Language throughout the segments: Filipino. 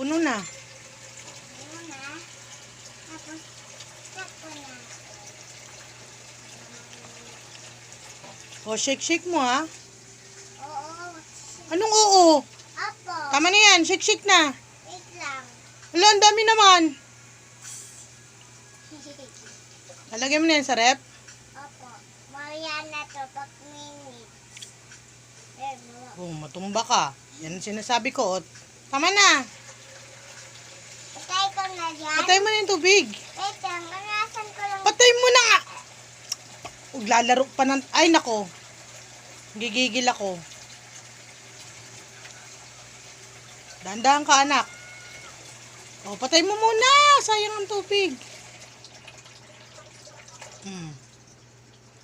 puno na. Tapos, tapo na. O, shake, shake mo ha. Oo. Anong oo? Apo. Tama na yan, shake, shake na. Wait lang. Wala, ang dami naman. Lalagyan mo na yan sa rep. Opo. Mamaya na to pag minutes. Oh, matumba ka. Yan ang sinasabi ko. O, Tama na. Na dyan. Patay mo na yung tubig. Wait lang. Manasan ko lang. Patay mo na nga. Huwag lalaro pa ng... Ay, nako. Gigigil ako. Dandahan ka, anak. O, patay mo muna. Sayang ang tubig. Hmm.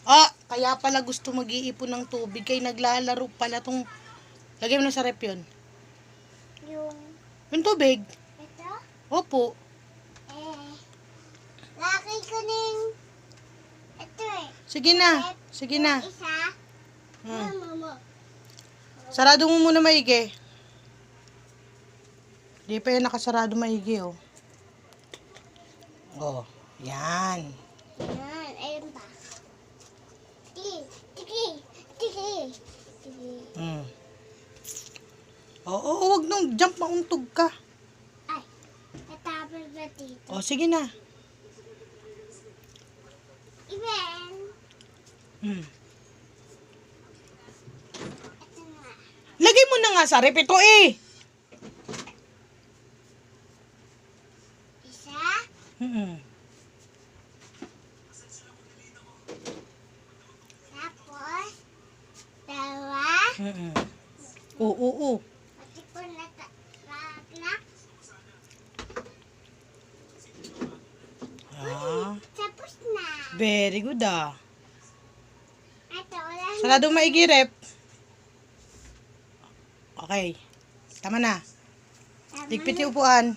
Ah, kaya pala gusto mag-iipon ng tubig. Kaya naglalaro pala tong... Lagay mo na sa rep yun. Yung, Yung tubig. Opo. Eh, laki ko ning, ito eh. Sige na. Sige na. Isa. Hmm. Mama. Sarado mo muna maigi. Di pa yan nakasarado maigi, oh. Oh, yan. Yan, ayun pa. Tiki, tiki, tiki. Tiki. Mm. Oo, oh, oh, wag nang jump mauntog ka. Natapos ba dito? Oh, sige na. Mm. ito nga. Lagay mo na nga sa rep ito eh. Isa, Mm. tapos, dalawa, Mm. Oo, oo, oo. pati ko na tatlak, Ah, tapos na. Very good ah. Sarado maigi rep. Okay. Tama na. Ligpit yung upuan.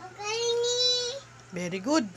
Okay ni. Very good.